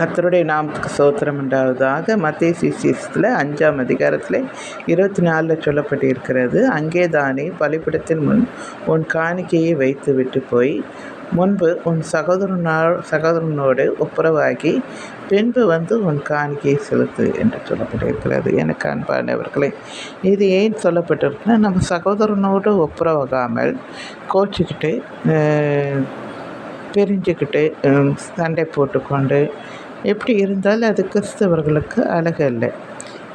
கத்தருடைய நாமத்துக்கு சோத்திரம் உண்டாவதாக மத்திய சிசிஎஸ்ல அஞ்சாம் அதிகாரத்தில் இருபத்தி நாலில் சொல்லப்பட்டிருக்கிறது. அங்கே தானே பலிப்பிடத்தின் முன் உன் காணிக்கையை வைத்து விட்டு போய் முன்பு உன் சகோதரனோ சகோதரனோடு ஒப்புரவாகி பின்பு வந்து உன் காணிக்கையை செலுத்து என்று சொல்லப்பட்டிருக்கிறது. எனக்கு அன்பானவர்களே இது ஏன் சொல்லப்பட்டிருக்குன்னா நம்ம சகோதரனோடு ஒப்புரவாகாமல் கோச்சிக்கிட்டு பிரிஞ்சுக்கிட்டு சண்டை போட்டுக்கொண்டு எப்படி இருந்தாலும் அது கிறிஸ்தவர்களுக்கு அழகல்ல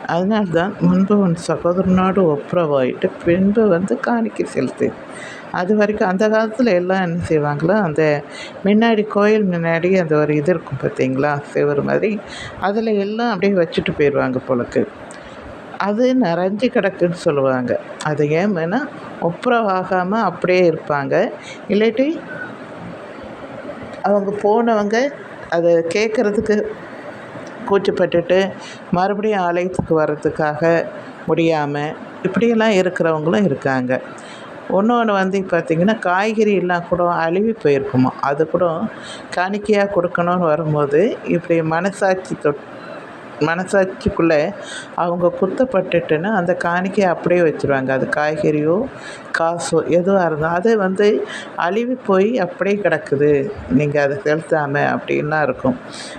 அதனால தான் முன்பு உன் சகோதரனோடு ஒப்புரவாயிட்டு பின்பு வந்து காணிக்க செலுத்து. அது வரைக்கும் அந்த காலத்தில் எல்லாம் என்ன செய்வாங்களோ அந்த முன்னாடி கோயில் முன்னாடி அந்த ஒரு இது இருக்கும் பார்த்தீங்களா சிவர் மாதிரி அதில் எல்லாம் அப்படியே வச்சுட்டு போயிடுவாங்க போலக்கு. அது நிறைஞ்சு கிடக்குன்னு சொல்லுவாங்க. அது ஏன்னா ஒப்புரவாகாமல் அப்படியே இருப்பாங்க. இல்லாட்டி அவங்க போனவங்க அதை கேட்குறதுக்கு கூச்சப்பட்டுட்டு மறுபடியும் ஆலயத்துக்கு வர்றதுக்காக முடியாமல் இப்படியெல்லாம் இருக்கிறவங்களும் இருக்காங்க. ஒன்று வந்து பார்த்திங்கன்னா காய்கறி எல்லாம் கூட அழுவி போயிருக்குமா? அது கூட காணிக்கையாக கொடுக்கணும்னு வரும்போது இப்படி மனசாட்சி தொட் மனசாட்சிக்குள்ளே அவங்க குத்தப்பட்டுட்டுன்னா அந்த காணிக்கையை அப்படியே வச்சுருவாங்க. அது காய்கறியோ காசோ எதுவாக இருந்தால் அது வந்து அழுவி போய் அப்படியே கிடக்குது. நீங்கள் அதை செலுத்தாமல் அப்படின்லாம் இருக்கும்.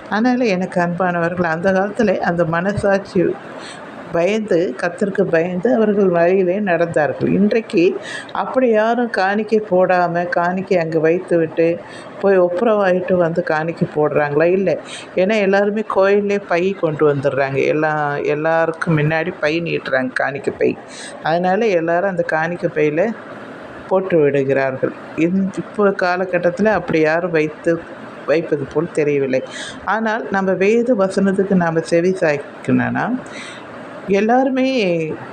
அதனால் எனக்கு அன்பானவர்கள் அந்த காலத்தில் அந்த மனசாட்சி பயந்து கத்திற்கு பயந்து அவர்கள் வழியிலே நடந்தார்கள். இன்றைக்கு அப்படி யாரும் காணிக்கை போடாமல் காணிக்கை அங்கே வைத்து விட்டு போய் ஒப்புரவாயிட்டு வந்து காணிக்கை போடுறாங்களா? இல்லை. ஏன்னா எல்லாருமே கோயிலே பை கொண்டு வந்துடுறாங்க. எல்லா எல்லாருக்கும் முன்னாடி பை நீட்டுறாங்க காணிக்கை பை. அதனால் எல்லோரும் அந்த காணிக்கை பையில் போட்டு விடுகிறார்கள். இந் இப்போ காலகட்டத்தில் அப்படி யாரும் வைத்து வைப்பது போல் தெரியவில்லை. ஆனால் நம்ம வேத வசனத்துக்கு நாம் செவி சாய்க்கணும்னா எல்லாருமே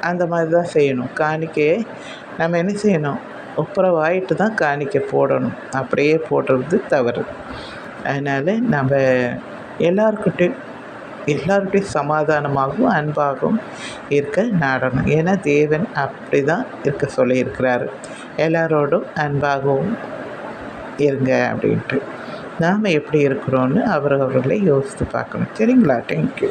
அந்த மாதிரி தான் செய்யணும். காணிக்கையை நம்ம என்ன செய்யணும்? ஒப்புரவாயிட்டு தான் காணிக்கை போடணும். அப்படியே போடுறது தவறு. அதனால் நம்ம எல்லாருக்கிட்டையும் எல்லார்கிட்டையும் சமாதானமாகவும் அன்பாகவும் இருக்க நாடணும். ஏன்னா தேவன் அப்படி தான் இருக்க சொல்லியிருக்கிறாரு. எல்லாரோடும் அன்பாகவும் இருங்க அப்படின்ட்டு. நாம் எப்படி இருக்கிறோன்னு அவரவர்களை யோசித்து பார்க்கணும். சரிங்களா? தேங்க்யூ